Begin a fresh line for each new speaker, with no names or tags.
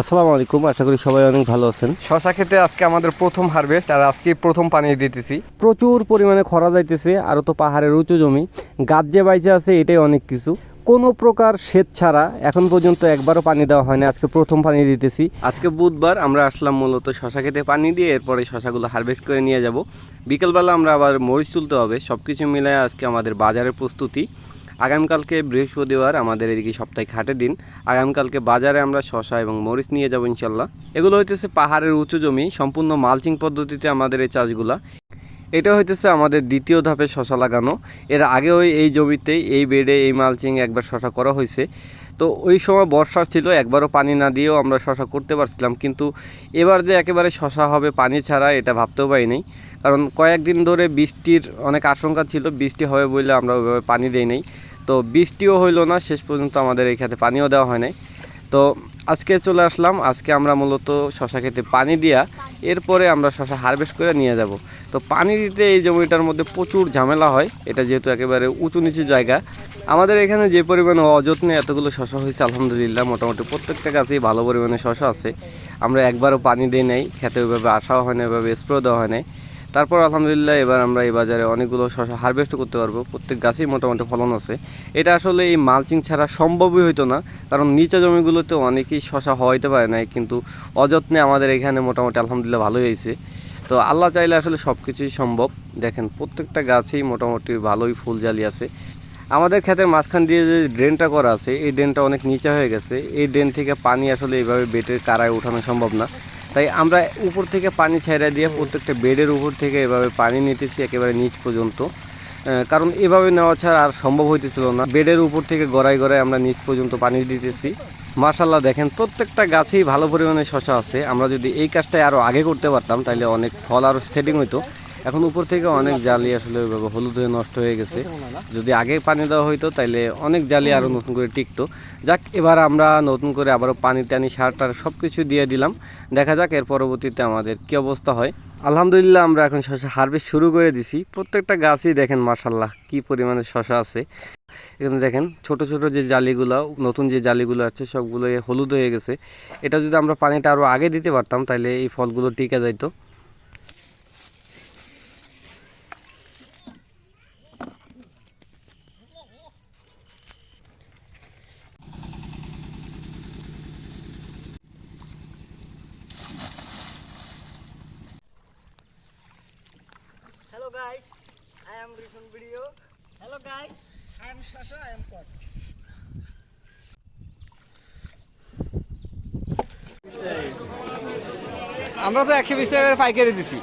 আসসালামু আলাইকুম আশা করি সবাই অনেক ভালো আছেন।
শশা খেতে আজকে আমাদের প্রথম হারভেস্ট আর আজকে প্রথম পানি দিতেছি।
প্রচুর পরিমাণে খরা যাইতেছে আরও তো পাহাড়ের উঁচু জমি। গাছ যে বাইচে আছে এটাই অনেক কিছু। কোনো প্রকার সেচ ছাড়া এখন পর্যন্ত একবারও পানি দেওয়া হয়নি আজকে প্রথম পানি দিতেছি। আজকে বুধবার আমরা আসলাম মূলত শশা খেতে পানি দিয়ে এরপরে শশাগুলো হারভেস্ট করে নিয়ে যাব। বিকেলবেলা আমরা আবার মরিচ তুলতে হবে সব কিছু মিলে আজকে আমাদের বাজারের প্রস্তুতি। আগামীকালকে বৃহস্পতিবার আমাদের এদিকে সপ্তাহে হাটের দিন। আগামীকালকে বাজারে আমরা শশা এবং মরিচ নিয়ে যাব ইনশাল্লাহ। এগুলো হইতেছে পাহাড়ের উঁচু জমি, সম্পূর্ণ মালচিং পদ্ধতিতে আমাদের এই চাষগুলা। এটা হইতেছে আমাদের দ্বিতীয় ধাপে শশা লাগানো। এর আগে ওই এই জমিতেই এই বেডে, এই মালচিং একবার শশা করা হয়েছে তো ওই সময় বর্ষা ছিল, একবারও পানি না দিয়েও আমরা শশা করতে পারছিলাম। কিন্তু এবার যে একেবারে শশা হবে পানি ছাড়া, এটা ভাবতেও পারিনি। কারণ কয়েকদিন ধরে বৃষ্টির অনেক আশঙ্কা ছিল, বৃষ্টি হবে বলে আমরা ওইভাবে পানি দেই নাই। তো বৃষ্টিও হইল না, শেষ পর্যন্ত আমাদের এই খেতে পানিও দেওয়া হয় নাই। তো আজকে চলে আসলাম, আজকে আমরা মূলত শশা খেতে পানি দিয়া এরপরে আমরা শশা হারভেস্ট করে নিয়ে যাব। তো পানি দিতে এই জমিটার মধ্যে প্রচুর ঝামেলা হয়, এটা যেহেতু একেবারে উঁচু নিচু জায়গা। আমাদের এখানে যে পরিমাণে অযত্নে এতগুলো শশা হয়েছে, আলহামদুলিল্লাহ, মোটামুটি প্রত্যেকটা গাছেই ভালো পরিমাণে শশা আছে। আমরা একবারও পানি দিই নাই, খেতে ওইভাবে আসাও হয় না, ওইভাবে স্প্রে দেওয়া হয় নাই। তারপর আলহামদুলিল্লাহ এবার আমরা এই বাজারে অনেকগুলো শশা হারভেস্ট করতে পারব। প্রত্যেক গাছেই মোটামুটি ফলন আছে। এটা আসলে এই মালচিং ছাড়া সম্ভবই হইতো না, কারণ নিচা জমিগুলোতে অনেকেই শশা হইতে পারে না কিন্তু অযত্নে আমাদের এখানে মোটামুটি আলহামদুলিল্লাহ ভালোই হয়েছে। তো আল্লাহ চাইলে আসলে সব কিছুই সম্ভব। দেখেন, প্রত্যেকটা গাছেই মোটামুটি ভালোই ফুল জালি আছে। আমাদের ক্ষেতের মাঝখান দিয়ে যে ড্রেনটা করা আছে, এই ড্রেনটা অনেক নিচে হয়ে গেছে। এই ড্রেন থেকে পানি আসলে এইভাবে বেটের কারায় উঠানো সম্ভব না। তাই আমরা উপর থেকে পানি ছাইড়া দিয়ে প্রত্যেকটা বেডের উপর থেকে এভাবে পানি নিতেছি একেবারে নিচ পর্যন্ত। কারণ এভাবে নেওয়া ছাড়া আর সম্ভব হইতেছিল না। বেডের উপর থেকে গড়াই গড়াই আমরা নিচ পর্যন্ত পানি দিতেছি। মার্শাল্লাহ দেখেন প্রত্যেকটা গাছেই ভালো পরিমাণে শশা আছে। আমরা যদি এই কাজটাই আরও আগে করতে পারতাম তাহলে অনেক ফল আরও সেটিং হইতো। এখন উপর থেকে অনেক জালি আসলে ওইভাবে হলুদ হয়ে নষ্ট হয়ে গেছে। যদি আগে পানি দেওয়া হইতো, তাইলে অনেক জালি আরও নতুন করে টিকতো। যাক, এবার আমরা নতুন করে আবারও পানি টানি, সার টার সব কিছু দিয়ে দিলাম। দেখা যাক এর পরবর্তীতে আমাদের কী অবস্থা হয়। আলহামদুলিল্লাহ, আমরা এখন শশা হারভেস্ট শুরু করে দিছি। প্রত্যেকটা গাছই দেখেন মার্শাল্লাহ কি পরিমাণে শশা আছে। এখানে দেখেন, ছোট ছোট যে জালিগুলো, নতুন যে জালিগুলো আছে সবগুলো হলুদ হয়ে গেছে। এটা যদি আমরা পানিটা আরও আগে দিতে পারতাম তাহলে এই ফলগুলো টিকে যাইতো
Hello guys, I am Rishon Video. Hello guys, I am Shasha, I am Kot.
আমরা তো একশো বিশ টাকা করে পাইকারি দিছি